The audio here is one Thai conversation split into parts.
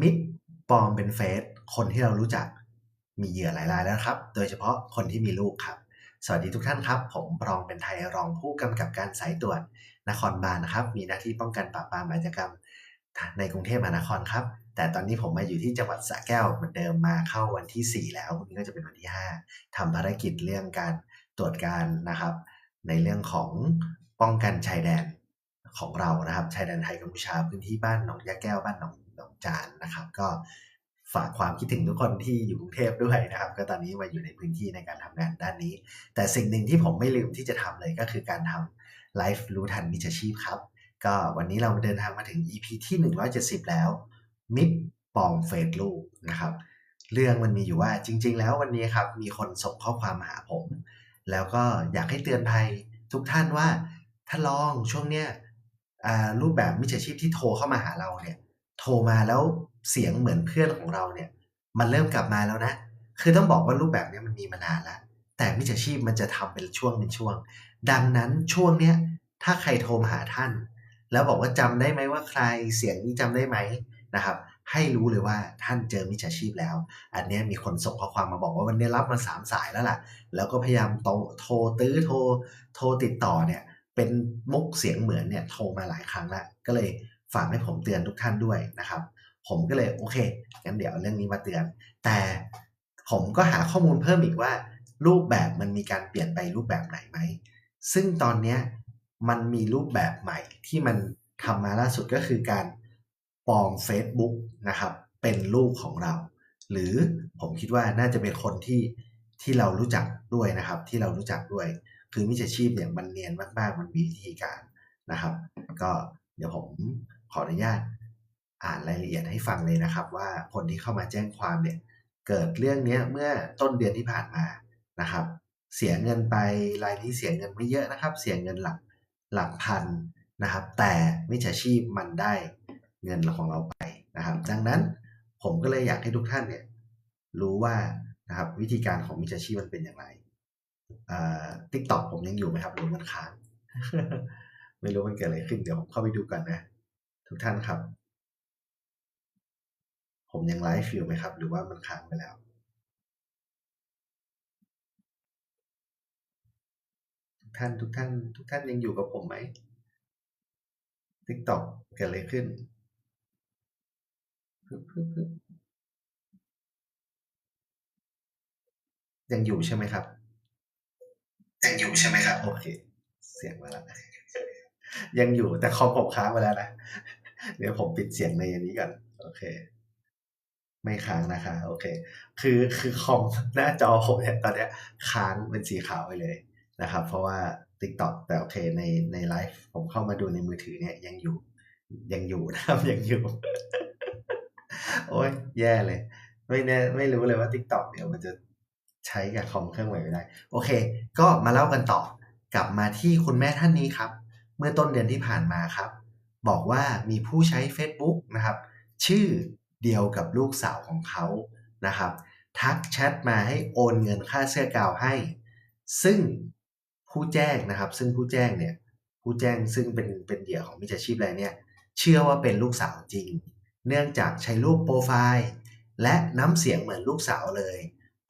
มิดปลอมเป็นเฟซคนที่เรารู้จักมีเหยื่อหลายรายแล้วครับ โดยเฉพาะคนที่มีลูกครับ สวัสดีทุกท่านครับ ผมรองเป็นไทยรองผู้กำกับการสายตรวจนครบาลนะครับ มีหน้าที่ป้องกันปราบปรามอาชญากรรมในกรุงเทพมหานครครับ แต่ตอนนี้ผมมาอยู่ที่จังหวัดสระแก้วเหมือนเดิมมาเข้าวันที่ 4 แล้ววันนี้ก็จะเป็นวันที่ 5ทำภารกิจเรื่องการตรวจการนะครับ ในเรื่องของป้องกันชายแดนของเรานะครับ ชายแดนไทยกัมพูชาพื้นที่บ้านหนองยาแก้วบ้านหนอง นองจานนะครับ ก็ฝากความคิดถึงทุกคนที่อยู่กรุงเทพด้วยนะครับ ก็ตอนนี้มาอยู่ในพื้นที่ในการทำงานด้านนี้ แต่สิ่งหนึ่งที่ผมไม่ลืมที่จะทำเลยก็คือการทำไลฟ์รู้ทันมิจฉาชีพครับ ก็วันนี้เราเดินทางมาถึง EP ที่ 170 แล้ว มิดปองเฟซลูกนะครับเรื่องมันมีอยู่ว่าจริง ๆ แล้ววันนี้ครับมีคนส่งข้อความมาหาผม แล้วก็อยากให้เตือนภัยทุกท่านว่าถ้าลองช่วงเนี้ยรูปแบบมิจฉาชีพที่โทรเข้ามาหาเราเนี่ย โทรมาแล้วเสียงเหมือนเพื่อนของเราเนี่ย มันเริ่มกลับมาแล้วนะ คือต้องบอกว่ารูปแบบนี้มันมีมานานแล้ว แต่มิจฉาชีพมันจะทำเป็นช่วงเป็นช่วง ดังนั้นช่วงเนี้ยถ้าใครโทรมาหาท่าน แล้วบอกว่าจำได้ไหมว่าใครเสียงนี้จำได้ไหมนะครับ ให้รู้เลยว่าท่านเจอมิจฉาชีพแล้ว อันนี้มีคนส่งข้อความมาบอกว่าวันนี้รับมาสามสายแล้วล่ะ แล้วก็พยายามโทรโทรตื้อโทรโทรติดต่อเนี่ยเป็นมุกเสียงเหมือนเนี่ยโทรมาหลายครั้งแล้วก็เลย ฝากให้ผมเตือนทุกท่านด้วยนะครับ ผมก็เลยโอเคงั้นเดี๋ยวเรื่องนี้มาเตือน แต่ผมก็หาข้อมูลเพิ่มอีกว่า รูปแบบมันมีการเปลี่ยนไปรูปแบบไหนไหม ซึ่งตอนเนี้มันมีรูปแบบใหม่ที่มันทำมาล่าสุดก็คือการปลอม Facebook นะครับเป็นรูปของเรา หรือผมคิดว่าน่าจะเป็นคนที่ที่เรารู้จักด้วยนะครับ ที่เรารู้จักด้วย คือมิจฉาชีพเนี่ยมันเนียนมากๆ มันมีวิธีการนะครับ ก็เดี๋ยวผม ขออนุญาตอ่านรายละเอียดให้ฟังเลยนะครับ ว่าคนที่เข้ามาแจ้งความเนี่ยเกิดเรื่องเนี้ยเมื่อต้นเดือนที่ผ่านมานะครับ เสียเงินไปรายนี้เสียเงินไม่เยอะนะครับ เสียเงินหลักหลักพันนะครับ แต่มิจฉาชีพมันได้เงินของเราไปนะครับ ดังนั้นผมก็เลยอยากให้ทุกท่านเนี่ยรู้ว่านะครับวิธีการของมิจฉาชีพมันเป็นอย่างไรทิกตอกผมยังอยู่ไหมครับหรือมันค้างไม่รู้มันเกิดอะไรขึ้นเดี๋ยวผมเข้าไปดูกันนะ ทุกท่านครับ ผมยังไลฟ์อยู่ไหมครับ หรือว่ามันค้างไปแล้ว ทุกท่านทุกท่าน ทุกท่านยังอยู่กับผมไหม TikTok เกิดอะไรขึ้นพึบพึบพึบยังอยู่ใช่ไหมครับยังอยู่ใช่ไหมครับ โอเค เสียงมาแล้วยังอยู่แต่คอมผมค้างไปแล้วนะ เดี๋ยวผมปิดเสียงในนนี้ก่อนโอเค ไม่ค้างนะคะ โอเค คือคือคอมหน้าจอผมเนี่ยตอนเนี้ยค้างเป็นสีขาวไปเลยนะครับ เพราะว่า TikTok แต่โอเคในในไลฟ์ผมเข้ามาดูในมือถือเนี่ยยังอยู่ ยังอยู่นะครับยังอยู่ โอ้ยแย่เลย ไม่แน่ไม่รู้เลยว่า TikTok เดี๋ยวมันจะใช้กับคอมเครื่องใหม่ไม่ได้โอเค ก็มาเล่ากันต่อกลับมาที่คุณแม่ท่านนี้ครับ เมื่อต้นเดือนที่ผ่านมาครับ บอกว่ามีผู้ใช้ Facebook นะครับ ชื่อเดียวกับลูกสาวของเขานะครับ ทักแชทมาให้โอนเงินค่าเสื้อกาวให้ ซึ่งผู้แจ้งนะครับ ซึ่งผู้แจ้งเนี่ยผู้แจ้งซึ่งเป็นเป็นเหยื่อของมิจฉาชีพรายเนี่ย เชื่อว่าเป็นลูกสาวจริง เนื่องจากใช้รูปโปรไฟล์ และน้ำเสียงเหมือนลูกสาวเลย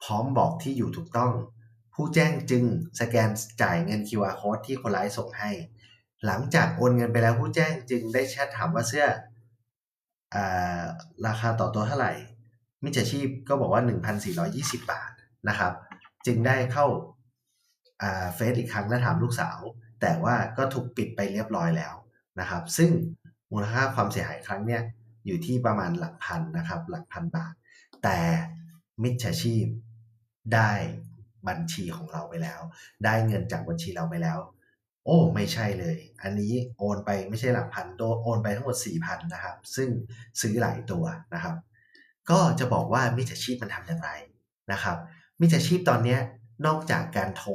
พร้อมบอกที่อยู่ถูกต้อง ผู้แจ้งจึงสแกนจ่ายเงิน QR code ที่คนร้ายส่งให้ หลังจากโอนเงินไปแล้วผู้แจ้งจึงได้แชทถามว่าเสื้ออราคาต่อตัวเท่าไหร่ มิจฉาชีพก็บอกว่า 1,420 บาทนะครับ จึงได้เข้าเฟซอีกครั้งและถามลูกสาว แต่ว่าก็ถูกปิดไปเรียบร้อยแล้วนะครับ ซึ่งมูลค่าความเสียหายครั้งเนี้ยอยู่ที่ประมาณหลักพันนะครับ หลักพันบาท แต่มิจฉาชีพได้บัญชีของเราไปแล้ว ได้เงินจากบัญชีเราไปแล้ว โอ้ไม่ใช่เลย อันนี้โอนไปไม่ใช่หลักพันโดโอนไปทั้งหมด 4,000 นะครับ ซึ่งซื้อหลายตัวนะครับ ก็จะบอกว่ามิจฉาชีพมันทำอย่างไรนะครับมิจฉาชีพตอนนี้นอกจากการโทร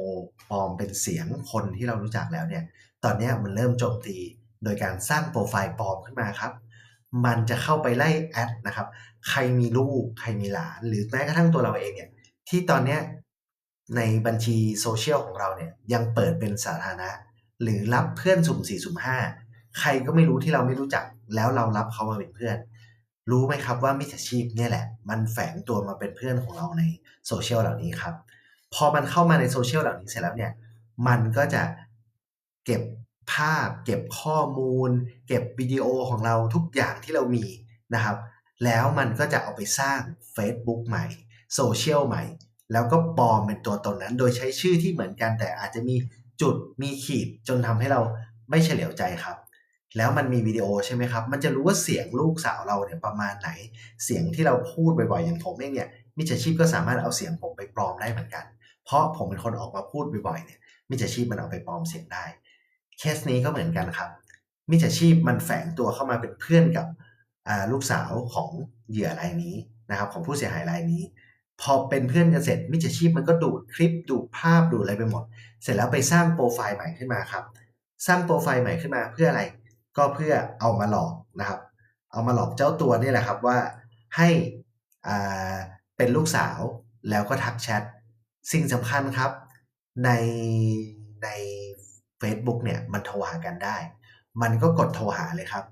ปลอมเป็นเสียงคนที่เรารู้จักแล้วเนี่ย ตอนนี้มันเริ่มโจมตีโดยการสร้างโปรไฟล์ปลอมขึ้นมาครับ มันจะเข้าไปไล่แอดนะครับ ใครมีลูก ใครมีหลาน หรือแม้กระทั่งตัวเราเองเนี่ย ที่ตอนนี้ในบัญชีโซเชียลของเราเนี่ยยังเปิดเป็นสาธารณะ หรือรับเพื่อนสุ่มสี่สุ่มห้าใครก็ไม่รู้ที่เราไม่รู้จัก แล้วเรารับเขามาเป็นเพื่อน รู้ไหมครับว่ามิจฉาชีพเนี่ยแหละ มันแฝงตัวมาเป็นเพื่อนของเราในโซเชียลเหล่านี้ครับ พอมันเข้ามาในโซเชียลเหล่านี้เสร็จแล้วเนี่ย มันก็จะเก็บภาพ เก็บข้อมูล เก็บวิดีโอของเราทุกอย่างที่เรามีนะครับ แล้วมันก็จะเอาไปสร้าง Facebook ใหม่โซเชียลใหม่ แล้วก็ปลอมเป็นตัวตนนั้น โดยใช้ชื่อที่เหมือนกันแต่อาจจะมี จุดมีขีดจนทำให้เราไม่เฉลียวใจครับ แล้วมันมีวิดีโอใช่ไหมครับ มันจะรู้ว่าเสียงลูกสาวเราเนี่ยประมาณไหน เสียงที่เราพูดบ่อยๆอย่างผมเองเนี่ยมิจฉาชีพก็สามารถเอาเสียงผมไปปลอมได้เหมือนกัน เพราะผมเป็นคนออกมาพูดบ่อยๆเนี่ยมิจฉาชีพมันเอาไปปลอมเสียงได้ เคสนี้ก็เหมือนกันครับ มิจฉาชีพมันแฝงตัวเข้ามาเป็นเพื่อนกับลูกสาวของเหยื่อรายนี้นะครับของผู้เสียหายรายนี้ พอเป็นเพื่อนกันเสร็จมิจฉาชีพมันก็ดูดคลิปดูดภาพดูดอะไรไปหมด เสร็จแล้วไปสร้างโปรไฟล์ใหม่ขึ้นมาครับ สร้างโปรไฟล์ใหม่ขึ้นมาเพื่ออะไร ก็เพื่อเอามาหลอกนะครับ เอามาหลอกเจ้าตัวนี่แหละครับว่าให้อ่าเป็นลูกสาวแล้วก็ทักแชทสิ่งสำคัญครับ ในใน Facebook เนี่ยมันโทรหากันได้ มันก็กดโทรหาเลยครับ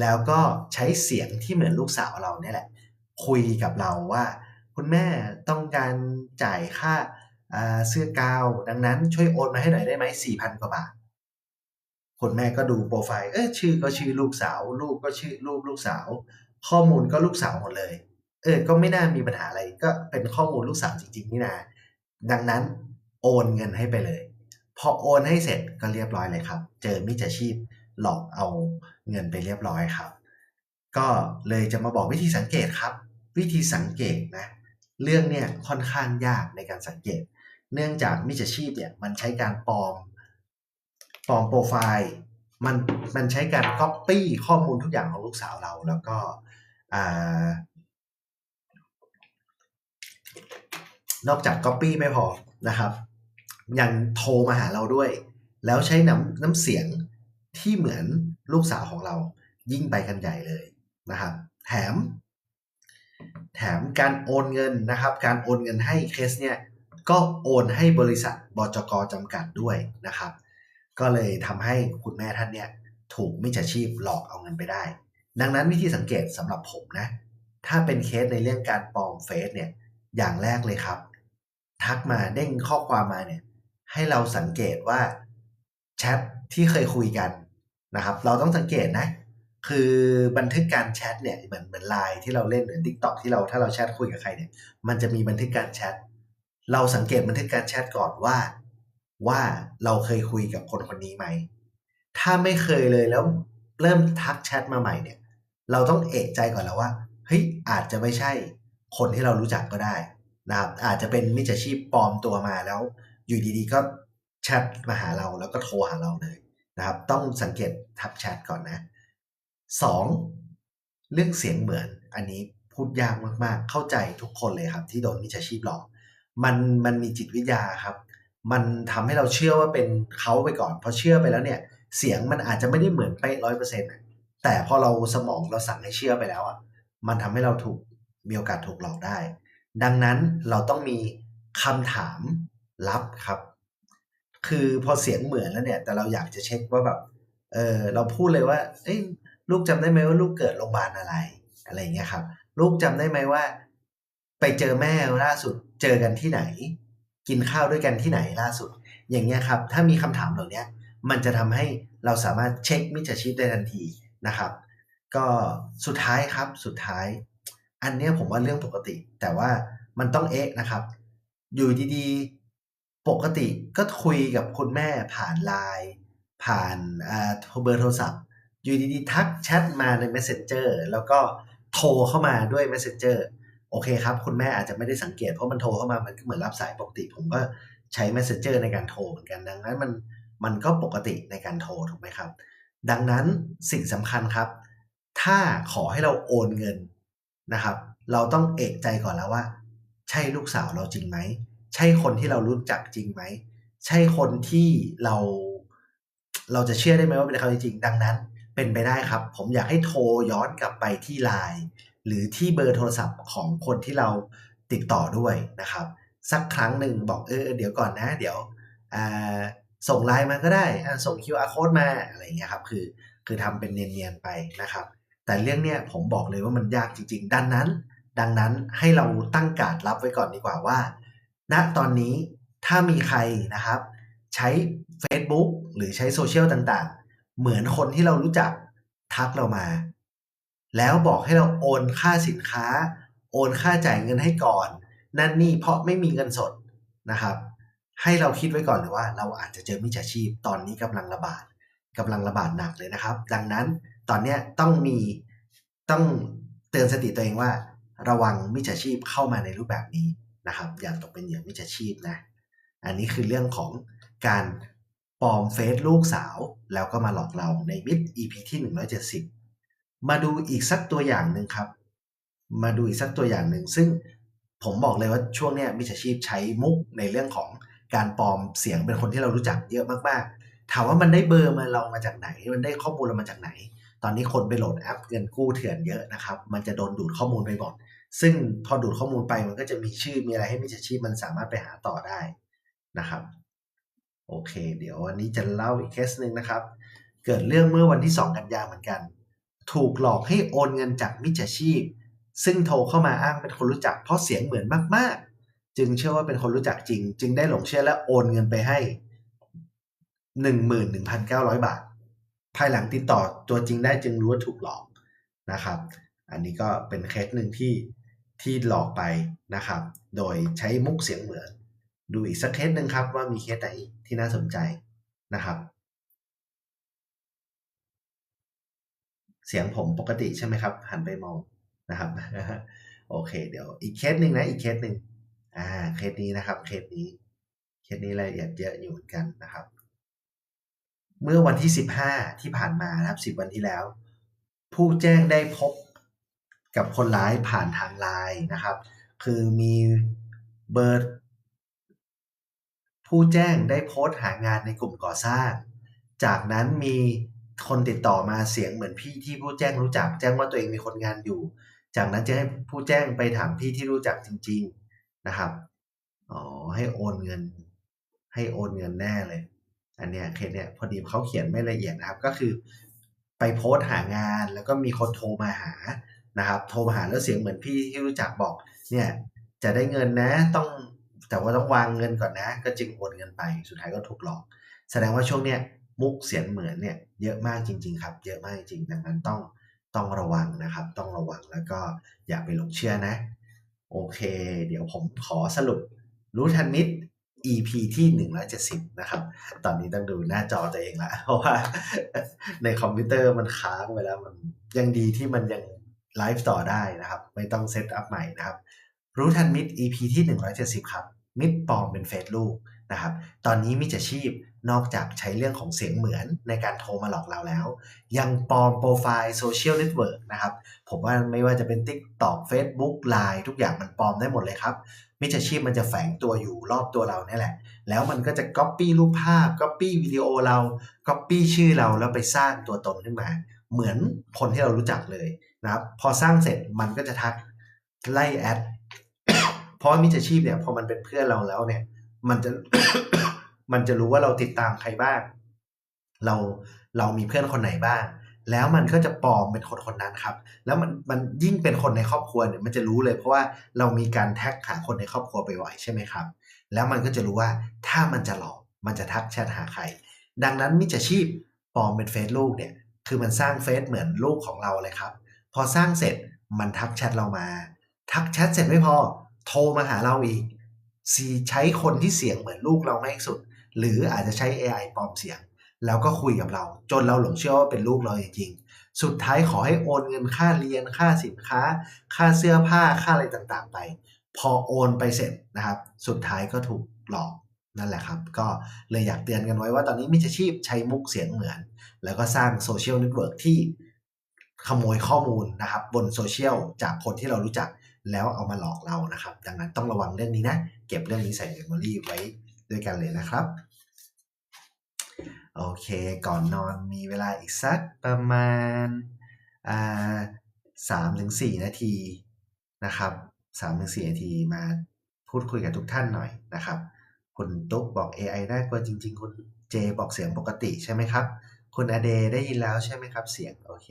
แล้วก็ใช้เสียงที่เหมือนลูกสาวเราเนี่ยแหละ คุยกับเราว่า คุณแม่ต้องการจ่ายค่าเสื้อกาว ดังนั้นช่วยโอนมาให้หน่อยได้ไหมสี่พันกว่าบาทคุณแม่ก็ดูโปรไฟล์เออชื่อก็ชื่อลูกสาว ลูกก็ชื่อลูกลูกสาว ข้อมูลก็ลูกสาวหมดเลย เออ ก็ไม่น่ามีปัญหาอะไรก็เป็นข้อมูลลูกสาวจริง ๆ นี่นะดังนั้นโอนเงินให้ไปเลย พอโอนให้เสร็จก็เรียบร้อยเลยครับ เจอมิจฉาชีพหลอกเอาเงินไปเรียบร้อยครับ ก็เลยจะมาบอกวิธีสังเกตครับ วิธีสังเกตนะ เรื่องเนี่ยค่อนข้างยากในการสังเกต เนื่องจากมิจฉาชีพเนี่ยมันใช้การปลอมปลอมโปรไฟล์มันมันใช้การก๊อปปี้ข้อมูลทุกอย่างของลูกสาวเราแล้วก็นอกจากก๊อปปี้ไม่พอนะครับ ยังโทรมาหาเราด้วย แล้วใช้น้ำน้ำเสียงที่เหมือนลูกสาวของเรายิ่งไปกันใหญ่เลยนะครับ แถม แถมการโอนเงินนะครับ การโอนเงินให้เคสเนี่ยก็โอนให้บริษัทบจกจำกัดด้วยนะครับ ก็เลยทำให้คุณแม่ท่านเนี่ยถูกมิจฉาชีพหลอกเอาเงินไปได้ ดังนั้นวิธีสังเกตสำหรับผมนะ ถ้าเป็นเคสในเรื่องการปลอมเฟซเนี่ยอย่างแรกเลยครับ ทักมาเด้งข้อความมาเนี่ยให้เราสังเกตว่าแชทที่เคยคุยกันนะครับ เราต้องสังเกตนะ คือบันทึกการแชทเนี่ยเหมือนเหมือนไลน์ที่เราเล่นหรือทิกตอกที่เราถ้าเราแชทคุยกับใครเนี่ยมันจะมีบันทึกการแชทเราสังเกตบันทึกการแชทก่อนว่า ว่าเราเคยคุยกับคนคนนี้ไหม ถ้าไม่เคยเลยแล้วเริ่มทักแชทมาใหม่เนี่ย เราต้องเอกใจก่อนแล้วว่าเฮ้ยอาจจะไม่ใช่คนที่เรารู้จักก็ได้นะครับอาจจะเป็นมิจฉาชีพปลอมตัวมาแล้ว อยู่ดีๆก็แชทมาหาเราแล้วก็โทรหาเราเลยนะครับ ต้องสังเกตทักแชทก่อนนะ สองเรื่องเสียงเหมือนอันนี้พูดยากมากๆ เข้าใจทุกคนเลยครับ ที่โดนมิจฉาชีพหลอกมันมันมีจิตวิทยาครับ มันทำให้เราเชื่อว่าเป็นเขาไปก่อนพอเชื่อไปแล้วเนี่ย เสียงมันอาจจะไม่ได้เหมือนเป๊ะร้อยเปอร์เซ็นต์แต่พอเราสมองเราสั่งให้เชื่อไปแล้วอะมันทำให้เราถูกมีโอกาสถูกหลอกได้ ดังนั้นเราต้องมีคำถามลับครับ คือพอเสียงเหมือนแล้วเนี่ย แต่เราอยากจะเช็คว่าแบบเออเราพูดเลยว่า เอ้ย ลูกจำได้ไหมว่าลูกเกิดโรงพยาบาลอะไร อะไรเงี้ยครับ ลูกจำได้ไหมว่า ไปเจอแม่ล่าสุดเจอกันที่ไหน กินข้าวด้วยกันที่ไหนล่าสุด อย่างเงี้ยครับ ถ้ามีคำถามเหล่านี้มันจะทำให้เราสามารถเช็คมิจฉาชีพได้ทันทีนะครับ ก็สุดท้ายครับสุดท้าย อันเนี้ยผมว่าเรื่องปกติ แต่ว่ามันต้องเอ๊ะนะครับ อยู่ดีๆ ปกติก็คุยกับคุณแม่ผ่านไลน์ผ่านเบอร์โทรศัพท์ อยู่ดีๆทักแชทมาใน Messenger แล้วก็โทรเข้ามาด้วย Messenger โอเคครับ คุณแม่อาจจะไม่ได้สังเกตเพราะมันโทรเข้ามามันก็เหมือนรับสายปกติ ผมก็ใช้ Messenger ในการโทรเหมือนกันดังนั้นมันมันก็ปกติในการโทรถูกไหมครับ ดังนั้นสิ่งสำคัญครับ ถ้าขอให้เราโอนเงินนะครับ เราต้องเอกใจก่อนแล้วว่า ใช่ลูกสาวเราจริงไหม ใช่คนที่เรารู้จักจริงไหม ใช่คนที่เรา เราจะเชื่อได้ไหมว่าเป็นเขาจริงดังนั้น เป็นไปได้ครับ ผมอยากให้โทรย้อนกลับไปที่ไลน์หรือที่เบอร์โทรศัพท์ของคนที่เราติดต่อด้วยนะครับ สักครั้งหนึ่งบอกเออเดี๋ยวก่อนนะ เดี๋ยวส่งไลน์มาก็ได้ส่ง QR code มาอะไรเงี้ยครับคือคือทำเป็นเนียนๆไปนะครับ แต่เรื่องเนี้ยผมบอกเลยว่ามันยากจริง ๆ ดังนั้น ดังนั้นให้เราตั้งการดรับไว้ก่อนดีกว่าว่า ณตอนนี้ถ้ามีใครนะครับ ใช้ Facebook หรือใช้โซเชียลต่าง เหมือนคนที่เรารู้จักทักเรามา แล้วบอกให้เราโอนค่าสินค้า โอนค่าจ่ายเงินให้ก่อน นั่นนี่เพราะไม่มีเงินสดนะครับ ให้เราคิดไว้ก่อนเลยว่า เราอาจจะเจอมิจฉาชีพตอนนี้กำลังระบาดกำลังระบาดหนักเลยนะครับ ดังนั้นตอนนี้ต้องมีต้องเตือนสติตัวเองว่า ระวังมิจฉาชีพเข้ามาในรูปแบบนี้นะครับ อย่าตกเป็นเหยื่อมิจฉาชีพนะ อันนี้คือเรื่องของการ ปลอมเฟซลูกสาว แล้วก็มาหลอกเราในมิด EP ที่ 170 มาดูอีกสักตัวอย่างหนึ่งครับ มาดูอีกสักตัวอย่างหนึ่ง ซึ่งผมบอกเลยว่าช่วงเนี้ยมิจฉาชีพใช้มุกในเรื่องของการปลอมเสียงเป็นคนที่เรารู้จักเยอะมากๆ ถามว่ามันได้เบอร์มาเรามาจากไหน มันได้ข้อมูลเรามาจากไหน ตอนนี้คนไปโหลดแอปเงินกู้เถื่อนเยอะนะครับ มันจะโดนดูดข้อมูลไปหมดซึ่งพอดูดข้อมูลไปมันก็จะมีชื่อมีอะไรให้มิจฉาชีพมันสามารถไปหาต่อได้นะครับ โอเค เดี๋ยววันนี้จะเล่าอีกเคสหนึ่งนะครับ เกิดเรื่องเมื่อวันที่ 2 กันยาเหมือนกัน ถูกหลอกให้โอนเงินจากมิจฉาชีพ ซึ่งโทรเข้ามาอ้างเป็นคนรู้จักเพราะเสียงเหมือนมาก ๆ จึงเชื่อว่าเป็นคนรู้จักจริง จึงได้หลงเชื่อและโอนเงินไปให้ 11,900 บาท ภายหลังติดต่อตัวจริงได้จึงรู้ว่าถูกหลอกนะครับ อันนี้ก็เป็นเคสหนึ่งที่ที่หลอกไปนะครับ โดยใช้มุกเสียงเหมือน ดูอีกสักเคสหนึ่งครับว่ามีเคสไหนที่น่าสนใจนะครับ เสียงผมปกติใช่ไหมครับ หันไปมองนะครับโอเค เดี๋ยวอีกเคสหนึ่งนะ อีกเคสหนึ่งอ่าเคสนี้นะครับเคสนี้ เคสนี้รายละเอียดเยอะอยู่เหมือนกันนะครับ เมื่อวันที่ 15 ที่ผ่านมานะครับ 10 วันที่แล้ว ผู้แจ้งได้พบกับคนร้ายผ่านทางไลน์นะครับ คือมีเบอร์ ผู้แจ้งได้โพสต์หางานในกลุ่มก่อสร้าง จากนั้นมีคนติดต่อมาเสียงเหมือนพี่ที่ผู้แจ้งรู้จัก แจ้งว่าตัวเองมีคนงานอยู่ จากนั้นจะให้ผู้แจ้งไปถามพี่ที่รู้จักจริง ๆนะครับอ๋อให้โอนเงิน ให้โอนเงินแน่เลย อันเนี้ยเคสเนี้ยพอดีเขาเขียนไม่ละเอียดนะครับ ก็คือไปโพสต์หางานแล้วก็มีคนโทรมาหานะครับ โทรมาหาแล้วเสียงเหมือนพี่ที่รู้จักบอก เนี่ยจะได้เงินนะต้อง แต่ว่าต้องวางเงินก่อนนะ ก็จึงโอนเงินไปสุดท้ายก็ถูกหลอก แสดงว่าช่วงเนี้ยมุกเสียงเหมือนเนี่ยเยอะมากจริง ๆ ครับ เยอะมากจริงดังนั้นต้องต้องระวังนะครับ ต้องระวังแล้วก็อย่าไปหลงเชื่อนะ โอเค เดี๋ยวผมขอสรุปรู้ทันมิตร EP ที่ 170 นะครับ ตอนนี้ต้องดูหน้าจอตัวเองละเพราะว่าในคอมพิวเตอร์มันค้างไปแล้วมันยังดีที่มันยังไลฟ์ต่อได้นะครับ ไม่ต้องเซตอัพใหม่นะครับ รู้ทันมิตร EP ที่ 170 ครับ มิตรปลอมเป็นเฟซลูกนะครับ ตอนนี้มิจฉาชีพนอกจากใช้เรื่องของเสียงเหมือนในการโทรมาหลอกเราแล้ว ยังปลอมโปรไฟล์โซเชียลเน็ตเวิร์กนะครับ ผมว่าไม่ว่าจะเป็น TikTok Facebook Line ทุกอย่างมันปลอมได้หมดเลยครับ มิจฉาชีพมันจะแฝงตัวอยู่รอบตัวเราเนี่ยแหละ แล้วมันก็จะ Copy รูปภาพ Copy วิดีโอเรา Copy ชื่อเราแล้วไปสร้างตัวตนขึ้นมา เหมือนคนที่เรารู้จักเลยนะครับ พอสร้างเสร็จมันก็จะทักไล่แอด เพราะมิจฉาชีพเนี่ยพอมันเป็นเพื่อนเราแล้วเนี่ย มันจะมันจะรู้ว่าเราติดตามใครบ้าง เราเรามีเพื่อนคนไหนบ้าง แล้วมันก็จะปลอมเป็นคนคนนั้นครับ แล้วมันมันยิ่งเป็นคนในครอบครัวเนี่ยมันจะรู้เลย เพราะว่าเรามีการแท็กหาคนในครอบครัวไปบ่อยใช่ไหมครับ แล้วมันก็จะรู้ว่าถ้ามันจะหลอกมันจะทักแชทหาใคร ดังนั้นมิจฉาชีพปลอมเป็นเฟซลูกเนี่ย คือมันสร้างเฟซเหมือนลูกของเราเลยครับ พอสร้างเสร็จมันทักแชทเรามา ทักแชทเสร็จไม่พอ โทรมาหาเราอีกซีใช้คนที่เสียงเหมือนลูกเรามากที่สุด หรืออาจจะใช้ AI ปลอมเสียง แล้วก็คุยกับเรา จนเราหลงเชื่อว่าเป็นลูกเราจริงๆสุดท้ายขอให้โอนเงินค่าเรียนค่าสินค้า ค่าเสื้อผ้าค่าอะไรต่างๆ ไป พอโอนไปเสร็จนะครับ สุดท้ายก็ถูกหลอกนั่นแหละครับ ก็เลยอยากเตือนกันไว้ว่าตอนนี้มิจฉาชีพใช้มุกเสียงเหมือน แล้วก็สร้างโซเชียลเน็ตเวิร์กที่ขโมยข้อมูลนะครับบนโซเชียลจากคนที่เรารู้จัก แล้วเอามาหลอกเรานะครับ ดังนั้นต้องระวังเรื่องนี้นะ เก็บเรื่องนี้ใส่เมมโมรีไว้ด้วยกันเลยนะครับ โอเคก่อนนอนมีเวลาอีกสักประมาณสามถึงสี่นาทีนะครับสามถึงสี่นาทีมาพูดคุยกับทุกท่านหน่อยนะครับ คุณตุ๊กบอก AI น่ากลัวจริง ๆ คุณเจบอกเสียงปกติใช่ไหมครับ คุณอเดได้ยินแล้วใช่ไหมครับ เสียง โอเค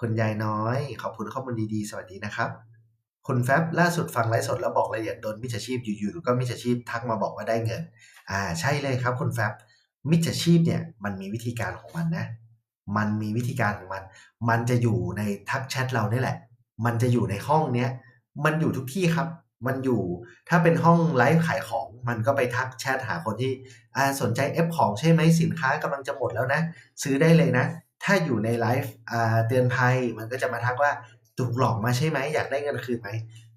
คุณยายน้อย ขอบคุณข้อมูลดีๆ สวัสดีนะครับ คุณแฟบล่าสุดฟังไลฟ์สดแล้วบอกรายละเอียดโดนมิจฉาชีพอยู่ๆก็มิจฉาชีพทักมาบอกว่าได้เงิน อ่าใช่เลยครับคุณแฟบมิจฉาชีพเนี่ยมันมีวิธีการของมันนะ มันมีวิธีการของมัน มันจะอยู่ในทักแชทเราเนี่ยแหละ มันจะอยู่ในห้องเนี้ย มันอยู่ทุกที่ครับ มันอยู่ถ้าเป็นห้องไลฟ์ขายของ มันก็ไปทักแชทหาคนที่อ่าสนใจเอฟของใช่ไหมสินค้ากำลังจะหมดแล้วนะ ซื้อได้เลยนะ ถ้าอยู่ในไลฟ์อ่าเตือนภัยมันก็จะมาทักว่า ถูกหลอกมาใช่ไหมอยากได้เงินคืนไหม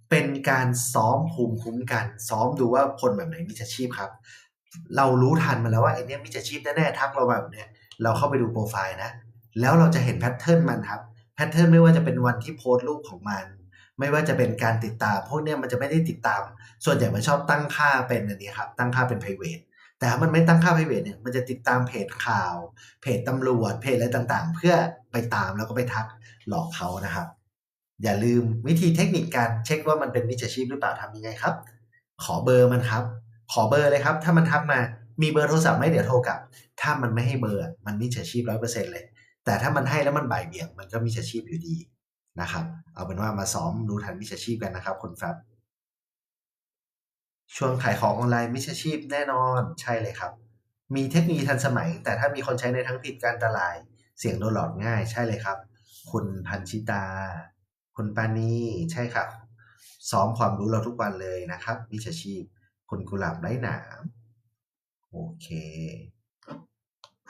เป็นการซ้อมภูมิคุ้มกัน ซ้อมดูว่าคนแบบไหนมิจฉาชีพครับ เรารู้ทันมาแล้วว่าไอ้นี่มิจฉาชีพแน่ๆทักเราแบบเนี้ยเราเข้าไปดูโปรไฟล์นะ แล้วเราจะเห็นแพทเทิร์นมันครับแพทเทิร์นไม่ว่าจะเป็นวันที่โพสต์รูปของมัน ไม่ว่าจะเป็นการติดตาม พวกเนี้ยมันจะไม่ได้ติดตาม ส่วนใหญ่มันชอบตั้งค่าเป็นอันนี้ครับ ตั้งค่าเป็น private แต่ถ้ามันไม่ตั้งค่า private เนี่ยมันจะติดตามเพจข่าว เพจตำรวจเพจอะไรต่างๆ เพื่อไปตามแล้วก็ไปทักหลอกเขานะครับ อย่าลืมวิธีเทคนิคการเช็คว่ามันเป็นมิจฉาชีพหรือเปล่าทำยังไงครับ ขอเบอร์มันครับ ขอเบอร์เลยครับ ถ้ามันทักมามีเบอร์โทรศัพท์ไหมเดี๋ยวโทรกลับ ถ้ามันไม่ให้เบอร์มันมิจฉาชีพร้อยเปอร์เซ็นต์เลย แต่ถ้ามันให้แล้วมันบ่ายเบี่ยง มันก็มิจฉาชีพอยู่ดีนะครับ เอาเป็นว่ามาซ้อมรู้ทันมิจฉาชีพกันนะครับคุณครับ ช่วงขายของออนไลน์มิจฉาชีพแน่นอนใช่เลยครับ มีเทคโนโลยีทันสมัย แต่ถ้ามีคนใช้ในทั้งผิดการตลาดเสี่ยงโดนหลอกง่ายใช่เลยครับ คุณพันชิตา คุณปานีใช่ครับซ้อมความรู้เราทุกวันเลยนะครับมิจฉาชีพ คุณกุหลาบไร้หนามโอเค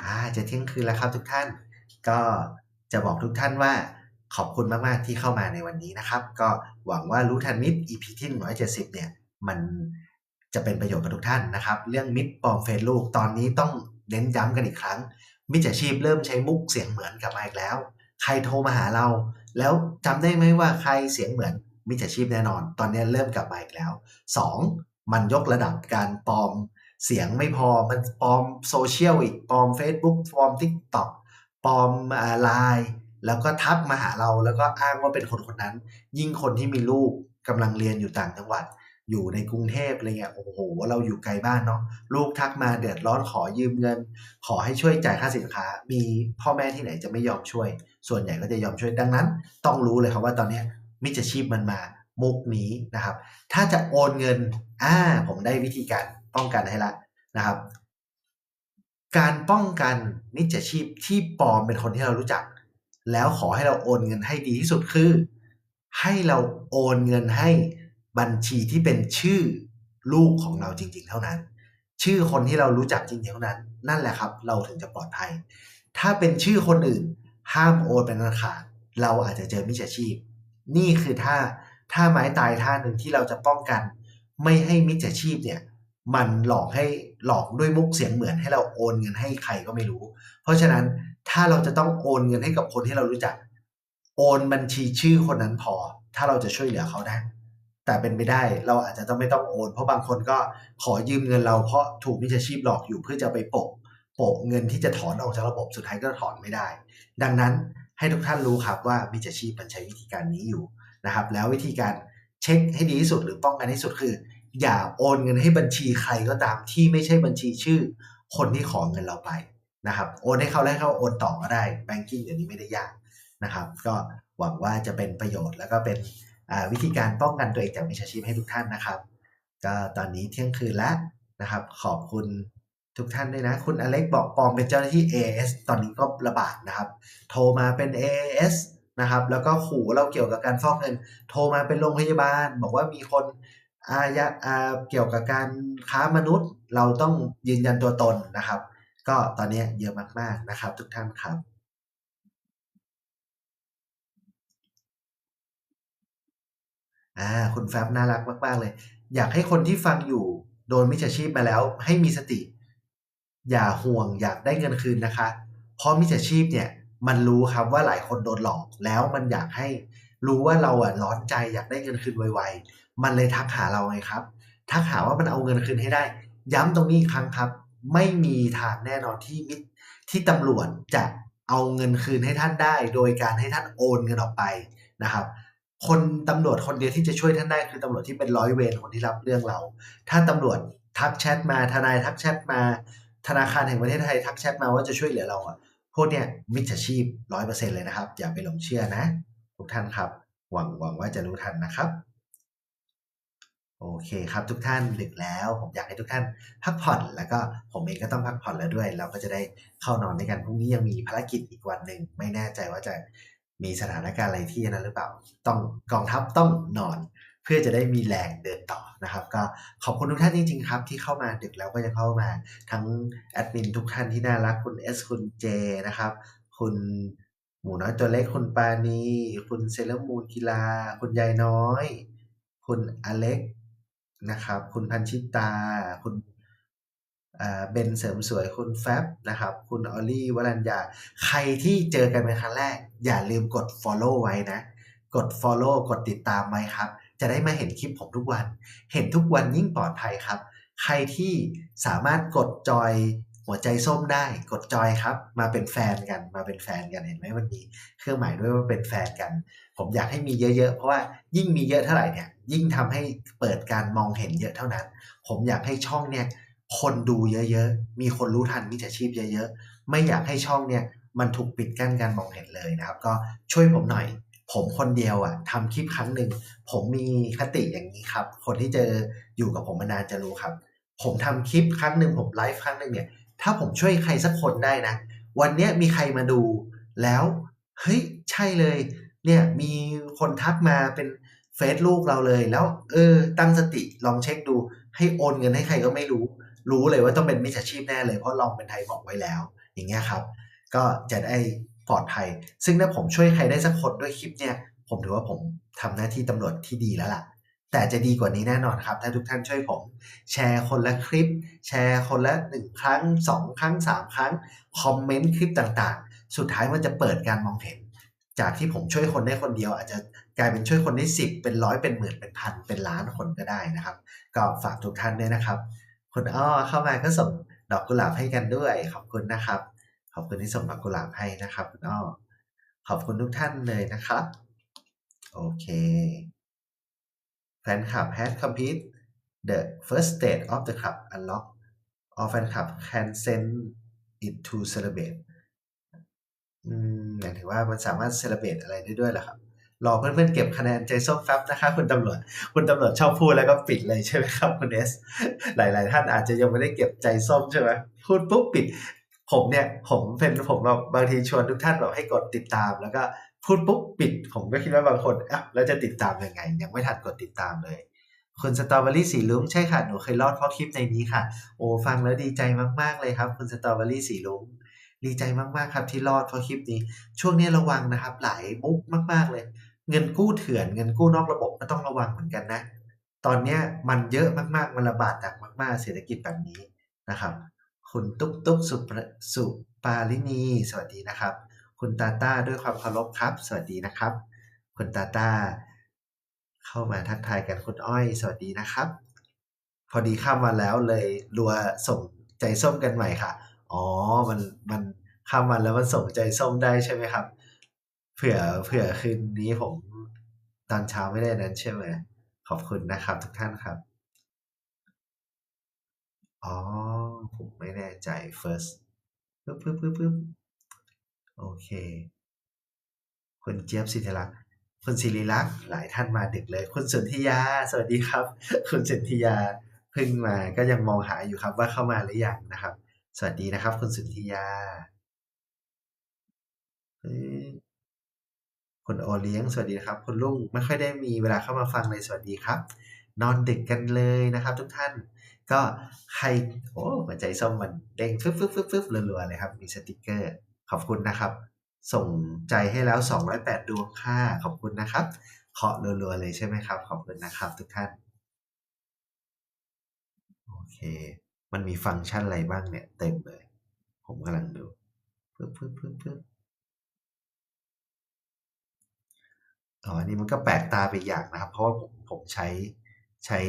อ่าจะเที่ยงคืนแล้วครับทุกท่าน ก็จะบอกทุกท่านว่าขอบคุณมาก ๆ ที่เข้ามาในวันนี้นะครับ ก็หวังว่ารู้ทันมิตร EP ที่ 170 เนี่ย มันจะเป็นประโยชน์กับทุกท่านนะครับ เรื่องมิตรปลอมเฟซลูกตอนนี้ต้องเน้นย้ำกันอีกครั้ง มิจฉาชีพเริ่มใช้มุกเสียงเหมือนกลับมาอีกแล้ว ใครโทรมาหาเรา แล้วจำได้ไหมว่าใครเสียงเหมือนมิจฉาชีพแน่นอน ตอนนี้เริ่มกลับมาอีกแล้ว 2. มันยกระดับการปลอมเสียงไม่พอมันปลอมโซเชียลอีกปลอม Facebook ปลอม TikTok ปลอมไลน์แล้วก็ทักมาหาเราแล้วก็อ้างว่าเป็นคนคนนั้น ยิ่งคนที่มีลูกกำลังเรียนอยู่ต่างจังหวัด อยู่ในกรุงเทพอะไรเงี้ยโอ้โห เราอยู่ไกลบ้านเนาะลูกทักมาเดือดร้อนขอยืมเงิน ขอให้ช่วยจ่ายค่าสินค้า มีพ่อแม่ที่ไหนจะไม่ยอมช่วย ส่วนใหญ่ก็จะยอมช่วยดังนั้น ต้องรู้เลยครับว่าตอนนี้มิจฉาชีพมันมามุกนี้นะครับ ถ้าจะโอนเงินอ่าผมได้วิธีการป้องกันให้ละนะครับ การป้องกันมิจฉาชีพที่ปลอมเป็นคนที่เรารู้จัก แล้วขอให้เราโอนเงินให้ดีที่สุดคือ ให้เราโอนเงินให้บัญชีที่เป็นชื่อลูกของเราจริง ๆ เท่านั้น ชื่อคนที่เรารู้จักจริงๆเท่านั้น นั่นแหละครับ เราถึงจะปลอดภัย ถ้าเป็นชื่อคนอื่น ห้ามโอนเป็นอันขาดเราอาจจะเจอมิจฉาชีพ นี่คือท่าท่าไม้ตายท่าหนึ่งที่เราจะป้องกัน ไม่ให้มิจฉาชีพเนี่ย มันหลอกให้หลอกด้วยมุกเสียงเหมือนให้เราโอนเงินให้ใครก็ไม่รู้ เพราะฉะนั้นถ้าเราจะต้องโอนเงินให้กับคนที่เรารู้จัก โอนบัญชีชื่อคนนั้นพอ ถ้าเราจะช่วยเหลือเขาได้ แต่เป็นไปได้เราอาจจะต้องไม่ต้องโอน เพราะบางคนก็ขอยืมเงินเราเพราะถูกมิจฉาชีพหลอกอยู่เพื่อจะไปโปะ โปะเงินที่จะถอนออกจากระบบสุดท้ายก็ถอนไม่ได้ ดังนั้นให้ทุกท่านรู้ครับว่ามิจฉาชีพมันใช้วิธีการนี้อยู่นะครับ แล้ววิธีการเช็คให้ดีที่สุดหรือป้องกันที่สุดคือ อย่าโอนเงินให้บัญชีใครก็ตามที่ไม่ใช่บัญชีชื่อ คนที่ขอเงินเราไปนะครับ โอนให้เขาแล้วให้เขาโอนต่อก็ได้แบงกิ้งเดี๋ยวนี้ไม่ได้ยากนะครับ ก็หวังว่าจะเป็นประโยชน์แล้วก็เป็นวิธีการป้องกันตัวเองจากมิจฉาชีพให้ทุกท่านนะครับ ก็ตอนนี้เที่ยงคืนแล้วนะครับ ขอบคุณ ทุกท่านด้วยนะ คุณอเล็กบอกปลอมเป็นเจ้าหน้าที่ AS ตอนนี้ก็ระบาดนะครับ โทรมาเป็น AS นะครับ แล้วก็ขู่เราเกี่ยวกับการฟอกเงิน โทรมาเป็นโรงพยาบาล บอกว่ามีคนอาญาอาเกี่ยวกับการค้ามนุษย์ เราต้องยืนยันตัวตนนะครับ ก็ตอนนี้เยอะมากๆนะครับ ทุกท่านครับอ่าคุณแฟบน่ารักมาก ๆ เลย อยากให้คนที่ฟังอยู่โดนมิจฉาชีพมาแล้ว ให้มีสติ อย่าห่วงอยากได้เงินคืนนะคะ เพราะมิจฉาชีพเนี่ยมันรู้ครับว่าหลายคนโดนหลอกแล้วมันอยากให้รู้ว่าเราอะร้อนใจอยากได้เงินคืนไวๆ มันเลยทักหาเราไงครับ ทักหาว่ามันเอาเงินคืนให้ได้ ย้ำตรงนี้อีกครั้งครับ ไม่มีทางแน่นอนที่มิที่ตำรวจจะเอาเงินคืนให้ท่านได้ โดยการให้ท่านโอนเงินออกไปนะครับคนตำรวจคนเดียวที่จะช่วยท่านได้คือตำรวจที่เป็นร้อยเวรคนที่รับเรื่องเรา ถ้าตำรวจทักแชทมาทนายทักแชทมา ธนาคารแห่งประเทศไทยทักแชทมาว่าจะช่วยเหลือเราอะพวกเนี้ยมิจฉาชีพ100%เลยนะครับ อย่าไปหลงเชื่อนะ ทุกท่านครับ หวังหวังว่าจะรู้ทันนะครับ โอเคครับทุกท่านดึกแล้ว ผมอยากให้ทุกท่านพักผ่อน แล้วก็ผมเองก็ต้องพักผ่อนแล้วด้วย เราก็จะได้เข้านอนด้วยกันพรุ่งนี้ยังมีภารกิจอีกวันหนึ่งไม่แน่ใจว่าจะมีสถานการณ์อะไรที่นั้นหรือเปล่า ต้องกองทัพต้องนอน เพื่อจะได้มีแรงเดินต่อนะครับ ก็ขอบคุณทุกท่านจริงๆครับ ที่เข้ามาดึกแล้วก็ยังเข้ามาทั้งแอดมินทุกท่านที่น่ารักคุณเอสคุณเจนะครับ คุณหมูน้อยตัวเล็กคุณปานีคุณเซเลมูนกีฬา คุณยายน้อย คุณอเล็กนะครับ คุณพันชิตา คุณเบนเสริมสวยคุณแฟบนะครับ คุณออลลี่วรัญญา ใครที่เจอกันเป็นครั้งแรก อย่าลืมกด Follow ไว้นะ กด Follow กดติดตามไว้ครับ จะได้มาเห็นคลิปผมทุกวัน เห็นทุกวันยิ่งปลอดภัยครับ ใครที่สามารถกดจอยหัวใจส้มได้กดจอยครับ มาเป็นแฟนกันมาเป็นแฟนกันเห็นไหมมันมีเครื่องหมายด้วยว่าเป็นแฟนกัน ผมอยากให้มีเยอะๆ เพราะว่ายิ่งมีเยอะเท่าไหร่เนี่ย ยิ่งทำให้เปิดการมองเห็นเยอะเท่านั้น ผมอยากให้ช่องเนี่ยคนดูเยอะๆ มีคนรู้ทันมิจฉาชีพเยอะๆ ไม่อยากให้ช่องเนี่ยมันถูกปิดกั้นการมองเห็นเลยนะครับ ก็ช่วยผมหน่อย ผมคนเดียวอะทำคลิปครั้งหนึ่งผมมีคติอย่างนี้ครับ คนที่เจออยู่กับผมมานานจะรู้ครับ ผมทำคลิปครั้งหนึ่งผมไลฟ์ครั้งหนึ่งเนี่ย ถ้าผมช่วยใครสักคนได้นะ วันเนี้ยมีใครมาดู แล้วเฮ้ยใช่เลย เนี่ยมีคนทักมาเป็นเฟซลูกเราเลยแล้ว เออ ตั้งสติลองเช็คดู ให้โอนเงินให้ใครก็ไม่รู้ รู้เลยว่าต้องเป็นมิจฉาชีพแน่เลยเพราะลองเป็นไทยบอกไว้แล้ว อย่างเงี้ยครับ ก็จะได้ ปลอดภัย ซึ่งถ้าผมช่วยใครได้สักคนด้วยคลิปเนี่ย ผมถือว่าผมทำหน้าที่ตำรวจที่ดีแล้วล่ะ แต่จะดีกว่านี้แน่นอนครับ ถ้าทุกท่านช่วยผม แชร์คนละคลิป แชร์คนละ1ครั้ง2ครั้ง3ครั้ง คอมเมนต์คลิปต่างๆ สุดท้ายมันจะเปิดการมองเห็น จากที่ผมช่วยคนได้คนเดียว อาจจะกลายเป็นช่วยคนได้10เป็นร้อยเป็นหมื่นเป็นพันเป็นล้านคนก็ได้นะครับ ก็ฝากทุกท่านด้วยนะครับคุณอ้อเข้ามาก็ส่งดอกกุหลาบให้กันด้วยขอบคุณนะครับ ขอบคุณที่ส่งดอกกุหลาบให้นะครับคุณอ้อขอบคุณทุกท่านเลยนะครับ โอเค แฟนคลับ has complete the first stage of the club unlock all fan club can send it to celebrate อืมหมายถึงว่ามันสามารถ celebrate อะไรได้ด้วยเหรอครับรอเพื่อนๆเก็บคะแนนใจส้มแฟบนะคะคุณตำรวจ คุณตำรวจชอบพูดแล้วก็ปิดเลยใช่ไหมครับคุณเอสหลาย ๆ ท่านอาจจะยังไม่ได้เก็บใจส้มใช่ไหมพูดปุ๊บปิด ผมเนี่ยผมเป็นผมแบบบางทีชวนทุกท่านแบบให้กดติดตาม แล้วก็พูดปุ๊บปิด ผมก็คิดว่าบางคนอะแล้วจะติดตามยังไง ยังไม่ทันกดติดตามเลยคุณสตรอเบอรี่สีลุ้งใช่ค่ะหนูเคยรอดเพราะคลิปในนี้ค่ะ โอ้ฟังแล้วดีใจมากๆเลยครับ คุณสตรอเบอรี่สีลุ้งดีใจมากๆครับที่รอดเพราะคลิปนี้ ช่วงนี้ระวังนะครับหลายมุกมากๆเลย เงินกู้เถื่อนเงินกู้นอกระบบก็ต้องระวังเหมือนกันนะ ตอนเนี้ยมันเยอะมากๆมันระบาดหนักมาก ๆ เศรษฐกิจแบบนี้นะครับ คุณตุ๊กตุ๊กสุปสุปาลินีสวัสดีนะครับ คุณตาตาด้วยความเคารพครับ สวัสดีนะครับ คุณตาตาเข้ามาทักทายกันคุณอ้อย สวัสดีนะครับ พอดีข้ามวันแล้วเลยรัวส่งใจส้มกันใหม่ค่ะ อ๋อมันมันข้ามวันแล้วมันส่งใจส้มได้ใช่ไหมครับ เผื่อเผื่อคืนนี้ผมตอนเช้าไม่ได้นั้นใช่ไหมขอบคุณนะครับทุกท่านครับ อ๋อ ไม่แน่ใจ first ปึ๊บปึ๊บปึ๊บปึ๊บโอเค คุณเจี๊ยบสิทธิรักษ์คุณศิริลักษ์หลายท่านมาดึกเลย คุณสุนธิยา สวัสดีครับ คุณสุนธิยาเพิ่งมาก็ยังมองหาอยู่ครับว่าเข้ามาหรือยังนะครับ สวัสดีนะครับ คุณสุนธิยาคุณโอเลี้ยง สวัสดีครับ คุณลุงไม่ค่อยได้มีเวลาเข้ามาฟังเลยสวัสดีครับ นอนดึกกันเลยนะครับ ทุกท่าน ก็ใครโอ้หัวใจส้มมันเด้งฟึ๊บฟึ๊บฟึ๊บฟึ๊บรัวๆเลยครับ มีสติกเกอร์ ขอบคุณนะครับ ส่งใจให้แล้ว 208 ดวงค่ะขอบคุณนะครับเคาะรัวๆเลยใช่ไหมครับ ขอบคุณนะครับ ทุกท่าน โอเค มันมีฟังก์ชันอะไรบ้างเนี่ย เต็มเลย ผมกำลังดูปึ๊บปึ๊บปึ๊บปึ๊บอ๋อนนี้มันก็แปลกตาไปอย่างนะครับ เพราะว่าผมผมใช้ ใช้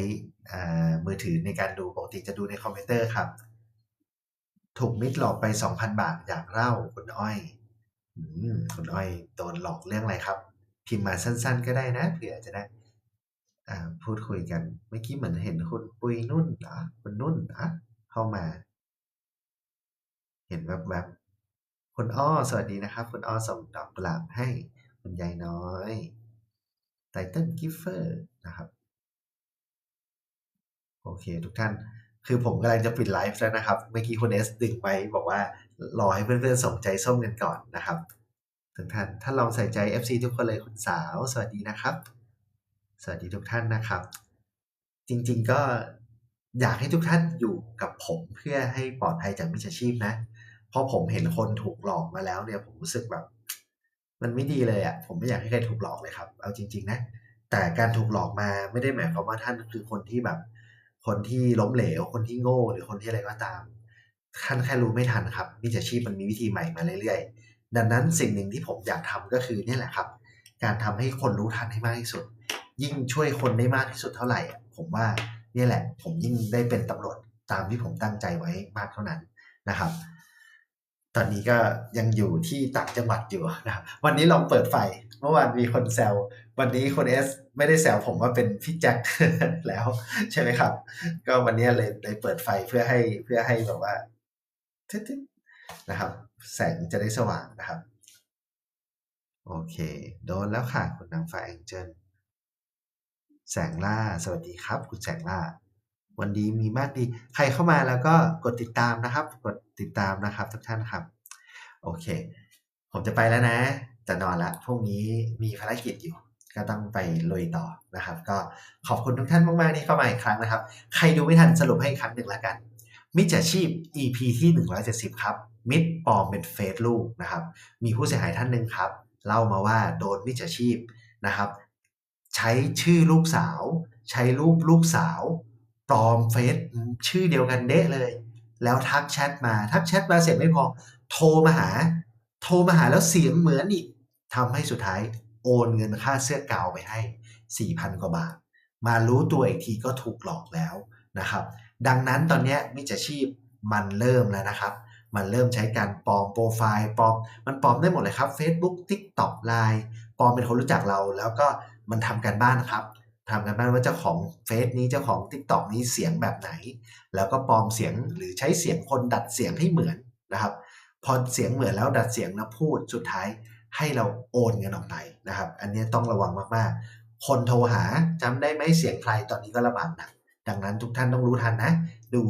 มือถือในการดูปกติจะดูในคอมพิวเตอร์ครับ ถูกมิดหลอกไป 2,000 บาทอยากเล่าคุณอ้อยอคุณอ้อยโดนหลอกเรื่องอะไรครับ พิมพ์มาสั้นๆ ก็ได้นะเผื่อจะได้อ่าพูดคุยกันเมื่อกี้เหมือนเห็นคุณปุยนุ่นเหรอคุณนุ่นเหรอเข้ามา เห็นแวบคุณอ้อสวัสดีนะครับ คุณอ้อส่งดอกกุหลาบให้คุณยายน้อย Title Giver นะครับ โอเค ทุกท่าน คือผมกำลังจะปิดไลฟ์แล้วนะครับ เมื่อกี้คุณเอสดึงไว้บอกว่ารอให้เพื่อนๆส่งใจส้มกันก่อนนะครับทุกท่านท่านลองใส่ใจ FC ทุกคนเลยคุณสาว สวัสดีนะครับ สวัสดีทุกท่านนะครับ จริงๆก็อยากให้ทุกท่านอยู่กับผมเพื่อให้ปลอดภัยจากมิจฉาชีพนะ เพราะผมเห็นคนถูกหลอกมาแล้วเนี่ยผมรู้สึกแบบ มันไม่ดีเลยอะ่ะ ผมไม่อยากให้ใครถูกหลอกเลยครับ เอาจริง ๆ นะ แต่การถูกหลอกมาไม่ได้หมายความว่าท่านคือคนที่แบบ คนที่ล้มเหลว คนที่โง่ หรือคนที่อะไรก็ตามท่านแค่รู้ไม่ทันครับมิจฉาชีพมันมีวิธีใหม่มาเรื่อยๆ ดังนั้นสิ่งหนึ่งที่ผมอยากทำก็คือเนี่ยแหละครับ การทำให้คนรู้ทันให้มากที่สุด ยิ่งช่วยคนได้มากที่สุดเท่าไหร่ ผมว่าเนี่ยแหละ ผมยิ่งได้เป็นตำรวจตามที่ผมตั้งใจไว้มากเท่านั้นนะครับ ตอนนี้ก็ยังอยู่ที่ต่างจังหวัดอยู่นะครับวันนี้ลองเปิดไฟ เมื่อวานมีคนแซว วันนี้คนเอสไม่ได้แซวผมว่าเป็นพี่แจ็คแล้วใช่ไหมครับ ก็วันนี้เลยเลยเปิดไฟเพื่อให้เพื่อให้แบบว่าทึบๆนะครับ แสงจะได้สว่างนะครับ โอเค โดนแล้วค่ะ คุณนางฟ้าแองเจิลแสงล่า สวัสดีครับ คุณแสงล่า วันดีมีมากดี ใครเข้ามาแล้วก็กดติดตามนะครับ กด ติดตามนะครับทุกท่านครับ โอเค ผมจะไปแล้วนะ จะนอนละพรุ่งนี้มีภารกิจอยู่ก็ต้องไปลุยต่อนะครับ ก็ขอบคุณทุกท่านมากๆที่เข้ามาอีกครั้งนะครับ ใครดูไม่ทันสรุปให้อีกครั้งหนึ่งแล้วกัน มิจฉาชีพ EP ที่ 170 ครับ มิดปลอมเป็นเฟซลูกนะครับ มีผู้เสียหายท่านหนึ่งครับ เล่ามาว่าโดนมิจฉาชีพนะครับ ใช้ชื่อลูกสาว ใช้รูปลูกสาว ปลอมเฟซชื่อเดียวกันเดะเลย แล้วทักแชทมา ทักแชทมาเสร็จไม่พอ โทรมาหา โทรมาหาแล้วเสียงเหมือนอีกทำให้สุดท้ายโอนเงินค่าเสื้อกาวไปให้ 4,000 กว่าบาท มารู้ตัวอีกทีก็ถูกหลอกแล้วนะครับ ดังนั้นตอนนี้มิจฉาชีพมันเริ่มแล้วนะครับ มันเริ่มใช้การปลอมโปรไฟล์ปลอม มันปลอมได้หมดเลยครับ Facebook TikTok Line ปลอมเป็นคนรู้จักเรา แล้วก็มันทำการบ้านนะครับ ทำการบ้านว่าเจ้าของเฟซนี้เจ้าของ TikTok นี้เสียงแบบไหน แล้วก็ปลอมเสียงหรือใช้เสียงคนดัดเสียงให้เหมือนนะครับ พอเสียงเหมือนแล้วดัดเสียงแล้วพูดสุดท้ายให้เราโอนเงินออกไปนะครับ อันนี้ต้องระวังมากๆ คนโทรหาจำได้ไหมเสียงใครตอนนี้ก็ระบาดหนักดังนั้นทุกท่านต้องรู้ทันนะ ดู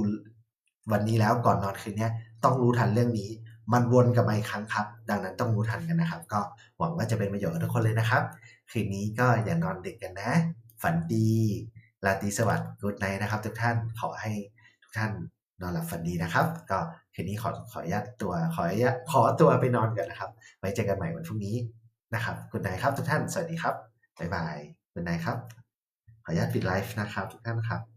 วันนี้แล้วก่อนนอนคืนนี้ต้องรู้ทันเรื่องนี้ มันวนกลับมาอีกครั้งครับ ดังนั้นต้องรู้ทันกันนะครับ ก็หวังว่าจะเป็นประโยชน์กับทุกคนเลยนะครับ คืนนี้ก็อย่านอนดึกกันนะ ฝันดีราตรีสวัสดิ์กูดไนนะครับ ทุกท่านขอให้ทุกท่านนอนหลับฝันดีนะครับ ก็คืนนี้ขอขออนุญาตตัวขออนุญาตขอตัวไปนอนก่อนนะครับ ไว้เจอกันใหม่วันพรุ่งนี้นะครับกุดไนครับทุกท่านสวัสดีครับบ๊ายบายกุดไนครับ ขออนุญาตปิดไลฟ์นะครับทุกท่านครับ